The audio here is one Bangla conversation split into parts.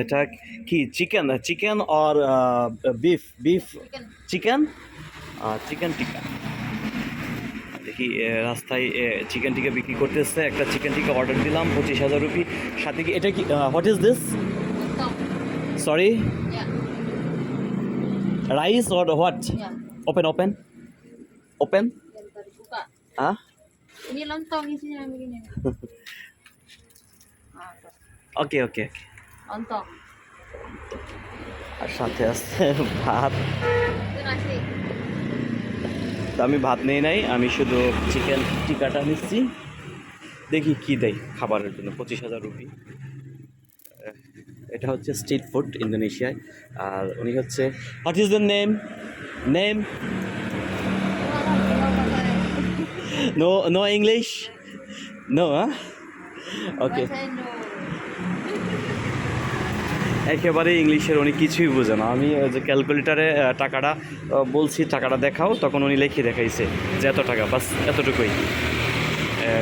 এটা কি চিকেন? চিকেন আর beef beef chicken chicken tikka দেখি রাস্তায় চিকেন টিকা বিক্রি করতেছে একটা চিকেন টিকা অর্ডার দিলাম পঁচিশ হাজার রুপি। সাথে কি এটা কি what is this sorry rice or what open open open. হ্যাঁ ওকে ওকে ওকে। আর সাথে আছে ভাত। তো আমি ভাত নেই নাই আমি শুধু চিকেন টিকাটা নিচ্ছি। দেখি কি দেয় খাবারের জন্য পঁচিশ হাজার রুপি। এটা হচ্ছে স্ট্রিট ফুড ইন্দোনেশিয়ায়। আর উনি হচ্ছে what is the name name no no English no okay. একেবারে ইংলিশের উনি কিছুই বোঝে না। আমি যে ক্যালকুলেটারে টাকাটা বলছি, টাকাটা দেখাও, তখন উনি লিখে দেখাইছে যে এত টাকা, বাস এতটুকুই।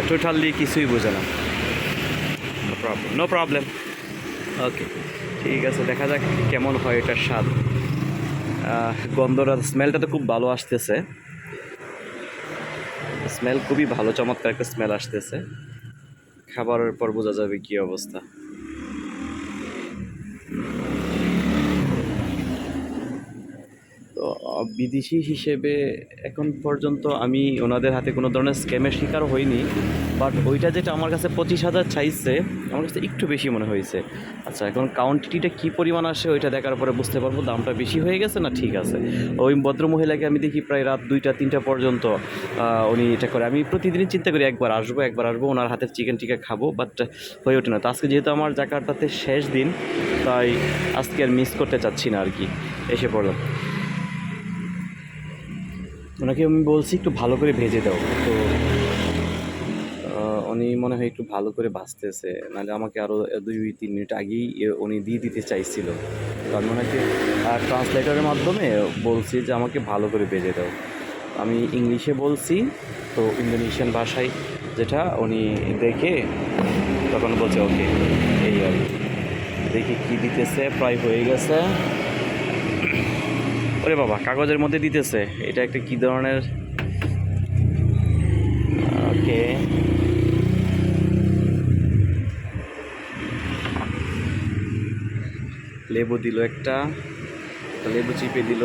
টোটালি কিছুই বোঝে না। প্রবলেম নো প্রবলেম ওকে ঠিক আছে, দেখা যাক কেমন হয় এটার স্বাদ। গন্ধটা স্মেলটা তো খুব ভালো আসতেছে। স্মেল খুবই ভালো, চমৎকার একটা স্মেল আসতেছে। খাবারের পর বোঝা যাবে কী অবস্থা। Mm-hmm. বিদেশি হিসেবে এখন পর্যন্ত আমি ওনাদের হাতে কোনো ধরনের স্ক্যামের শিকার হইনি বাট ওইটা যেটা আমার কাছে পঁচিশ হাজার চাইছে, আমার কাছে একটু বেশি মনে হয়েছে। আচ্ছা এখন কাউন্টিটিটা কী পরিমাণ আসে ওইটা দেখার পরে বুঝতে পারব, দামটা বেশি হয়ে গেছে না ঠিক আছে? ওই ভদ্রমহিলাকে আমি দেখি প্রায় রাত দুইটা, তিনটা পর্যন্ত উনি এটা করে। আমি প্রতিদিনই চিন্তা করি একবার আসব একবার আসব, ওনার হাতের চিকেন টিকা খাব বাট হয়ে ওঠে না। তো আজকে যেহেতু আমার জাকারটাতে শেষ দিন, তাই আজকে আর মিস করতে চাচ্ছি না আর কি। এসে পড়লাম। ওনাকে আমি বলছি একটু ভালো করে ভেজে দাও। তো উনি মনে হয় একটু ভালো করে ভাজতেছে। নাহলে আমাকে আরও দুই, তিন মিনিট আগেই উনি দিয়ে দিতে চাইছিল। তো আমি ওনাকে ট্রান্সলেটারের মাধ্যমে বলছি যে আমাকে ভালো করে ভেজে দাও। আমি ইংলিশে বলছি, তো ইন্দোনেশিয়ান ভাষায় যেটা উনি দেখে তখন বলছে, ওকে, এই আর। দেখি কী দিতেছে, প্রায় হয়ে গেছে। ওরে বাবা, কাগজের মধ্যে দিতেছে। এটা একটা কি ধরনের? ওকে। লেবু দিল একটা লেবু চিপে দিল।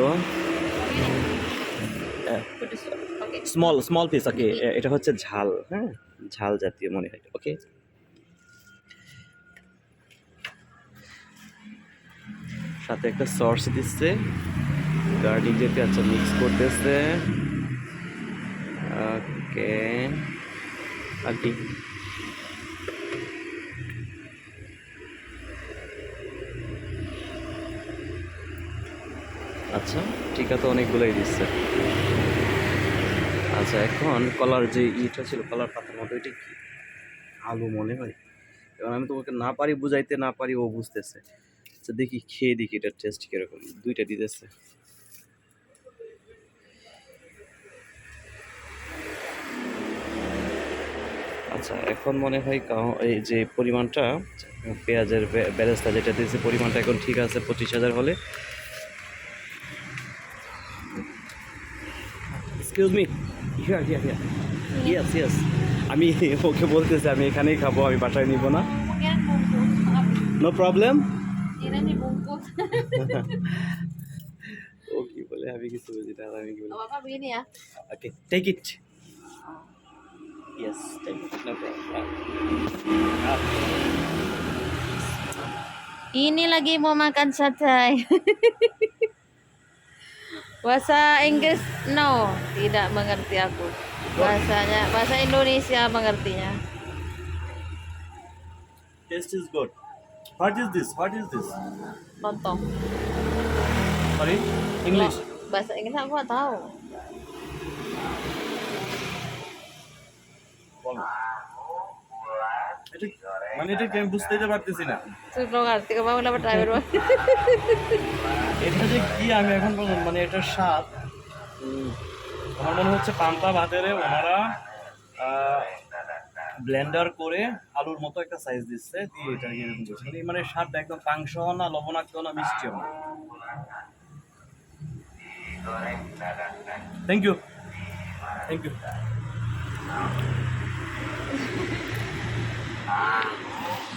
স্মল স্মল পিস ওকে এটা হচ্ছে ঝাল হ্যাঁ? ঝাল জাতীয় মনে হয় ওকে সাথে একটা সস দিচ্ছে। গার্লিক জাতীয় আচ্ছা মিক্স করতেছে। ওকে। কি? আচ্ছা টিকা তো অনেকগুলোই দিচ্ছে। আচ্ছা এখন কলার যে ইটা ছিল, কলার পাতার মতো এটা কি? আলু মনে হয়। এবার আমি তোমাকে না পারি বুঝাইতে না পারি, ও বুঝতেছে। আচ্ছা দেখি, খেয়ে দেখি, এটার টেস্ট কীরকম। দুইটা দিতেছে। আচ্ছা এখন মনে হয় এই যে পরিমাণটা পেঁয়াজের বে- বেরেস্তা যেটা দিয়েছে পরিমাণটা এখন ঠিক আছে পঁচিশ হাজার হলে। এক্সকিউজ মি ইয়েস ইয়েস আমি ওকে বলতেছি আমি এখানেই খাব আমি বাসায় নিব না. নো প্রবলেম ও কি বলে আমি কিছু বুঝি না আর আমি কি বলি. Okay take it yes take it no problem Ini lagi mau makan satay. Bahasa Inggris no, tidak mengerti aku. Bahasanya bahasa Indonesia mengertinya. Taste is good what is this what is this Lontong. Sorry English Bahasa Inggris aku nggak tahu. বলো। মানে এটা আমি বুঝতেই তো পারতেছি না। dapat driver. এটা যে কি আমি এখন মানে এটার স্বাদ। আমার মনে হচ্ছে পান্তা ভাতেরে ওনারা ব্লেন্ডার করে আলুর মতো একটা সাইজ দিচ্ছে দিয়ে এটা এরকম করছে। মানে- মানে স্বাদটা একদম পাংশ না লবণাক্ত না মিষ্টিও না। Thank you thank you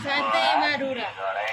Santa Emadura